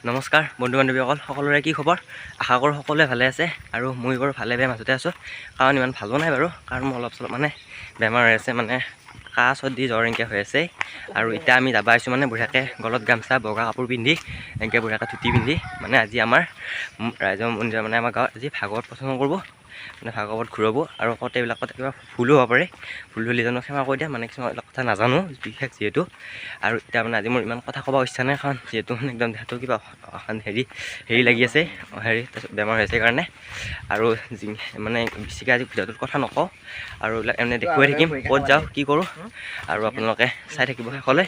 নমস্কাৰ বন্ধু বান্ধৱীসকল সকলোৰে কি খবৰ? আশা কৰোঁ সকলোৱে ভালে আছে আৰু মই বাৰু ভালে বেয়া মাজতে আছোঁ। কাৰণ ইমান ভালো নাই বাৰু কাৰণ মোৰ অলপ চলপ মানে বেমাৰ হৈ আছে মানে কাহ চৰ্দি জ্বৰ এনেকৈ হৈ আছে। আৰু এতিয়া আমি যাব আহিছোঁ মানে বঢ়িয়াকৈ গলত গামচা বগা কাপোৰ পিন্ধি এনেকৈ বঢ়িয়াকৈ ধুতি পিন্ধি মানে আজি আমাৰ ৰাইজৰ মন্দিৰ মানে আমাৰ গাঁৱত আজি ভাগৱত প্ৰচলন কৰিব। মানে ভাগৱত ঘূৰাব আৰু কত এইবিলাকত কিবা ভুলো হ'ব পাৰে। ভুল হ'লেজনক ক্ষমা কৰি দিয়া মানে কিছুমান কথা নাজানো বিশেষ যিহেতু। আৰু এতিয়া মানে আজি মোৰ ইমান কথা ক'ব ইচ্ছা নাই কাৰণ যিহেতু মানে একদম দেহাটো কিবা হেৰি হেৰি লাগি আছে হেৰি বেমাৰ হৈছে কাৰণে। আৰু যি- মানে বেছিকৈ আজি ভিডিঅ'টোত কথা নকওঁ। আৰু এইবিলাক এনে দেখুৱাই থাকিম ক'ত যাওঁ কি কৰোঁ। আৰু আপোনালোকে চাই থাকিব শেষলৈ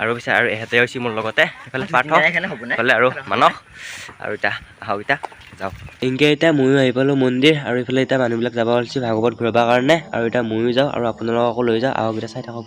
আৰু পিছে আৰু এহেঁতে হৈছে মোৰ লগতে এইফালে পাৰ্থ এইফালে আৰু মানস। আৰু এতিয়া আহক এতিয়া যাওঁ এনেকৈ এতিয়া ময়ো আহি পালোঁ মন্দিৰ আৰু এইফালে এতিয়া মানুহবিলাক যাব ওলাইছে ভাগৱত ঘূৰাবৰ কাৰণে। আৰু এতিয়া ময়ো যাওঁ আৰু আপোনালোককো লৈ যাওঁ আহক এতিয়া চাই থাকক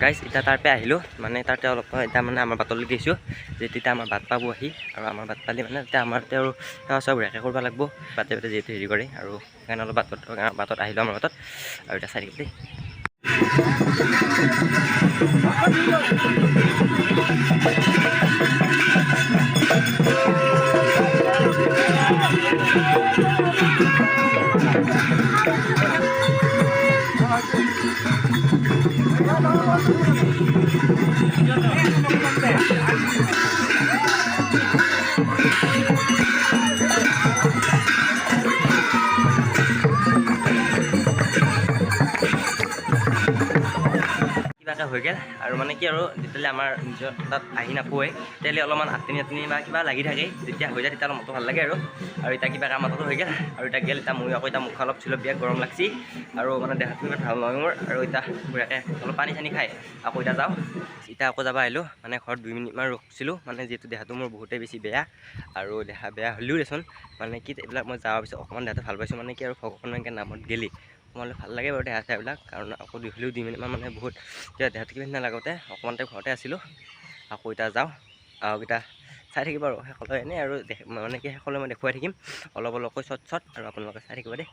গাইছ এতিয়া তাৰ পৰা আহিলোঁ। মানে তাতে অলপ এতিয়া মানে আমাৰ বাটলৈ গৈছোঁ। যে তেতিয়া আমাৰ বাট পাব আহি আৰু আমাৰ বাট পালে মানে তেতিয়া আমাৰ তেওঁ সেৱা চেৱা বঢ়িয়াকৈ কৰিব লাগিব। বাটে বাটে যিহেতু হেৰি কৰে আৰু সেইকাৰণে অলপ বাটত বাটত আহিলোঁ আমাৰ বাটত। আৰু এতিয়া চাই থাকিব দেই। Thank you. কিবাকৈ হৈ গ'ল। আৰু মানে কি আৰু যেতিয়ালৈ আমাৰ নিজৰ তাত আহি নাপোৱে তেতিয়ালৈ অলপমান আঠনি আঠনি বা কিবা লাগি থাকে। যেতিয়া হৈ যায় তেতিয়া অলপ মনটো ভাল লাগে আৰু। আৰু এতিয়া কিবা কাম মাথাটো হৈ গ'ল। আৰু এতিয়া গ'ল এতিয়া মই আকৌ এতিয়া মুখ অলপ চলপ বিয়া গৰম লাগছি। আৰু মানে দেহাটো ইমান ভাল নহয় মোৰ। আৰু এতিয়া বঢ়িয়াকৈ অলপ পানী চানী খাই আকৌ এতিয়া যাওঁ। এতিয়া আকৌ যাব আহিলোঁ। মানে ঘৰত দুই মিনিটমান ৰখিছিলোঁ। মানে যিহেতু দেহাটো মোৰ বহুতেই বেছি বেয়া। আৰু দেহা বেয়া হ'লেও দেচোন। মানে কি এইবিলাক মই যোৱাৰ পিছত অকণমান দেহাটো ভাল পাইছোঁ। মানে কি আৰু ভগৱানৰ এনেকৈ নামত গেলি। অকণমান ভাল লাগে বাৰু দেহা চেহাবিলাক কাৰণ আকৌ দুই হ'লেও দুই মিনিটমান মানে বহুত এতিয়া দেহাটো কিবা নিচিনা লাগোতে অকণমান টাইম ঘৰতে আছিলোঁ। আকৌ এতিয়া যাওঁ আৰু এতিয়া চাই থাকিব আৰু শেষলৈ এনেই আৰু মানে কি শেষলৈ মই দেখুৱাই থাকিম। অলপ অলপকৈ চট চট আৰু আপোনালোকে চাই থাকিব দেই।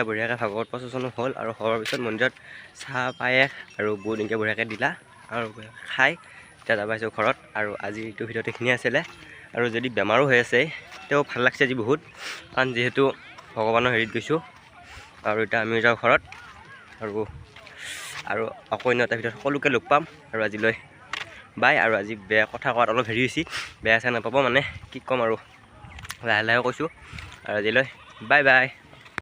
যেতিয়া বঢ়িয়াকৈ ভাগৱত প্ৰচেচনো হ'ল আৰু হোৱাৰ পিছত মন্দিৰত চাহ পায়স আৰু বুট এনেকৈ বঢ়িয়াকৈ দিলা আৰু খাই এতিয়া যাব আহিছোঁ ঘৰত আৰু আজি এইটো ভিডিঅ'ত এইখিনিয়ে আছিলে। আৰু যদি বেমাৰো হৈ আছে তেওঁ ভাল লাগছে আজি বহুত কাৰণ যিহেতু ভগৱানৰ হেৰিত গৈছোঁ। আৰু এতিয়া আমি যাওঁ ঘৰত আৰু আৰু আকৌ অন্য এটা ভিডিঅ'ত সকলোকে লগ পাম আৰু আজিলৈ বাই। আৰু আজি বেয়া কথা কোৱাত অলপ হেৰি হৈছে বেয়া চেয়া নাপাব মানে কি ক'ম আৰু লাহে লাহে কৈছোঁ। আৰু আজিলৈ বাই বাই।